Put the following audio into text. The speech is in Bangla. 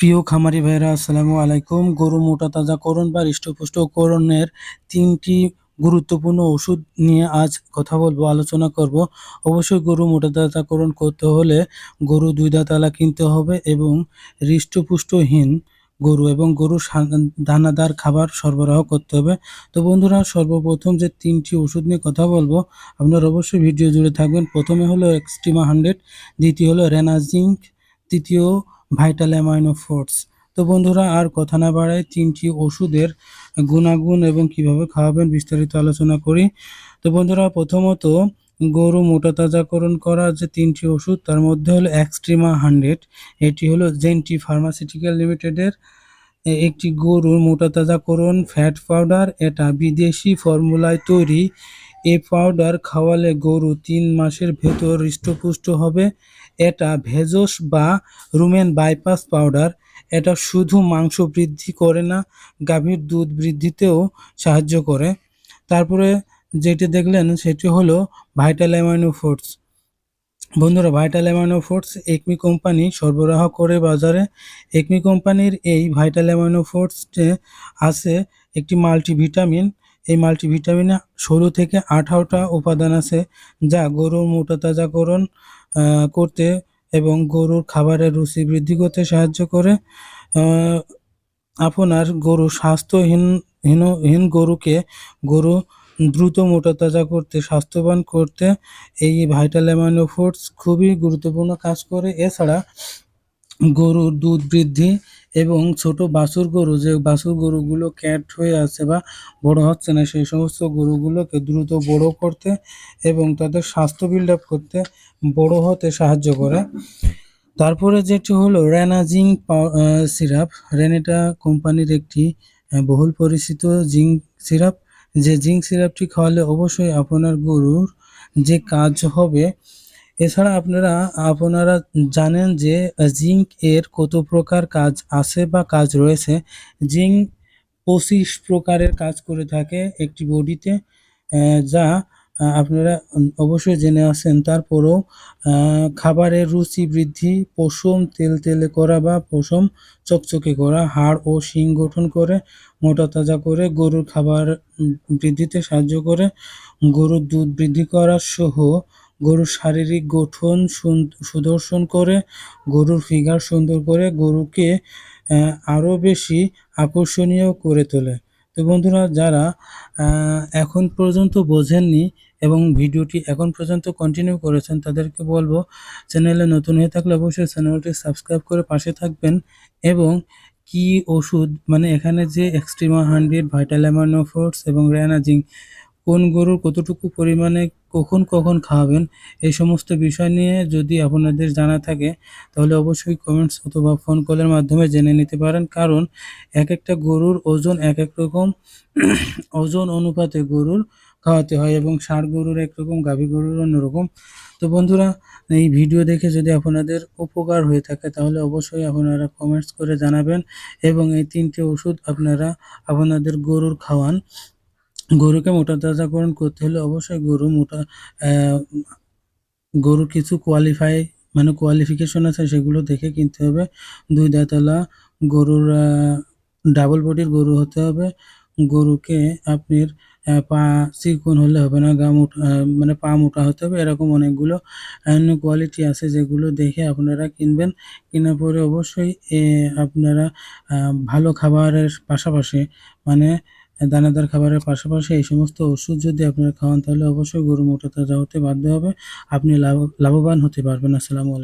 প্রিয় খামারি ভাইরা আসসালামু আলাইকুম। গরু মোটা তাজাকরণ বা হৃষ্টপুষ্টকরণের তিনটি গুরুত্বপূর্ণ ওষুধ নিয়ে আজ কথা বলব, আলোচনা করব। অবশ্যই গরু মোটা তাজাকরণ করতে হলে গরু দুই দাঁতালা কিনতে হবে এবং হৃষ্টপুষ্টহীন গরু এবং গরু দানাদার খাবার সরবরাহ করতে হবে। তো বন্ধুরা, সর্বপ্রথম যে তিনটি ওষুধ নিয়ে কথা বলব, আপনারা অবশ্যই ভিডিও জুড়ে থাকবেন। প্রথমে হলো এক্সট্রিমা হান্ড্রেড দ্বিতীয় হলো রেনাজিঙ্ক তৃতীয় ভাইটাল অ্যামাইনো ফোর্স তো বন্ধুরা, আর কথা না বাড়ায় তিনটি ওষুধের গুণাগুণ এবং কীভাবে খাওয়াবেন বিস্তারিত আলোচনা করি। তো বন্ধুরা, প্রথমত গরু মোটা তাজাকরণ করা যে তিনটি ওষুধ, তার মধ্যে হলো এক্সট্রিমা হান্ড্রেড এটি হলো জেন্টি ফার্মাসিউটিক্যাল লিমিটেডের একটি গরুর মোটা তাজাকরণ ফ্যাট পাউডার এটা বিদেশি ফর্মুলায় তৈরি এই পাউডার খাওয়ালে গরু তিন মাসের ভেতর হৃষ্টপুষ্ট হবে। এটা ভেজস বা রুমেন বাইপাস পাউডার এটা শুধু মাংস বৃদ্ধি করে না, গাভীর দুধ বৃদ্ধিতেও সাহায্য করে। তারপরে যেটি দেখলেন সেটি হলো ভাইটাল অ্যামাইনো ফুডস বন্ধুরা vital amino foods Acme company সরবরাহ করে বাজারে। একমি কোম্পানির এই ভাইটাল অ্যামাইনো ফুডসে আছে একটি মাল্টিভিটামিন এই মাল্টিভিটামিনে ষোলো থেকে আঠারোটা উপাদান আছে যা গরুর মোটা তাজাকরণ করতে এবং গরুর খাবারের রুচি বৃদ্ধি করতে সাহায্য করে। আপনার গরু স্বাস্থ্যহীন, হীন গরুকে গরু দ্রুত মোটা তাজা করতে, স্বাস্থ্যবান করতে এই ভাইটাল অ্যামাইনো ফুডস খুবই গুরুত্বপূর্ণ কাজ করে। এছাড়া গরুর দুধ বৃদ্ধি এবং ছোট বাছুর গরু, যে বাছুর গরুগুলো ক্যাট হয়ে আছে বা বড় হচ্ছে না, সেই সমস্ত গরুগুলোকে দ্রুত বড় করতে এবং তাদের স্বাস্থ্য বিল্ড আপ করতে বড় হতে সাহায্য করে। তারপরে যেটি হলো রেনাজিং সিরাপ রেনেটা কোম্পানির একটি বহুল পরিচিত জিঙ্ক সিরাপ যে জিঙ্ক সিরাপটি খাওয়ালে অবশ্যই আপনার গরুর যে কাজ হবে এছাড়া আপনারা আপনারা জানেন যে জিঙ্ক এর কত প্রকার কাজ আছে বা কাজ রয়েছে। জিঙ্ক পঁচিশ প্রকারের কাজ করে থাকে একটি বডিতে যা আপনারা অবশ্যই জেনে আছেন তারপরেও খাবারের রুচি বৃদ্ধি, পশম তেল তেলে করা বা পশম চকচকে করা, হাড় ও শিং গঠন করে, মোটা তাজা করে, গরুর খাবার বৃদ্ধিতে সাহায্য করে, গরুর দুধ বৃদ্ধি করা সহ গরুর শারীরিক গঠন সুদর্শন করে, গরুর ফিগার সুন্দর করে, গরুকে আরও বেশি আকর্ষণীয় করে তোলে। তো বন্ধুরা, যারা এখন পর্যন্ত বোঝেননি এবং ভিডিওটি এখন পর্যন্ত কন্টিনিউ করেছেন, তাদেরকে বলব, চ্যানেলে নতুন হয়ে থাকলে অবশ্যই চ্যানেলটি সাবস্ক্রাইব করে পাশে থাকবেন এবং কি ওষুধ মানে এখানে যে এক্সট্রিমা হান্ড্রেড ভাইটাল অ্যামানোফোর্স এবং রেনাজিং কোন গরুর কতটুকু পরিমাণে কখন কখন খাওয়াবেন, এই সমস্ত বিষয় নিয়ে যদি আপনাদের জানা থাকে, তাহলে অবশ্যই কমেন্টস অথবা ফোন কলের মাধ্যমে জেনে নিতে পারেন। কারণ এক একটা গরুর ওজন এক এক রকম, ওজন অনুপাতে গরুর খাওয়াতে হয় এবং ষাঁড় গরুর একরকম গাভী গরুর অন্যরকম তো বন্ধুরা, এই ভিডিও দেখে যদি আপনাদের উপকার হয়ে থাকে, তাহলে অবশ্যই আপনারা কমেন্টস করে জানাবেন এবং এই তিনটে ওষুধ আপনারা আপনাদের গরুর খাওয়ান। গরুকে মোটা তাজাকরণ করতে হলে অবশ্যই গরু মোটা গরু কিছু কোয়ালিফাই মানে কোয়ালিফিকেশন আছে সেগুলো দেখে কিনতে হবে। দুই দাঁতলা গরুর ডাবল বডির গরু হতে হবে। গরুকে আপনার পা চিকন হলে হবে না, গা মোটা মানে পা মোটা হতে হবে, এরকম অনেকগুলো কোয়ালিটি আছে যেগুলো দেখে আপনারা কিনবেন। কেনার পরে অবশ্যই আপনারা ভালো খাবারের পাশাপাশি মানে দানাদার খাবারের পাশাপাশি এই সমস্ত ওষুধ যদি আপনারা খাওয়ান, তাহলে অবশ্যই গরু মোটা তাজা হতে বাধ্য হবে। আপনি লাভ, লাভবান হতে পারবেন। আসসালামু আলাইকুম।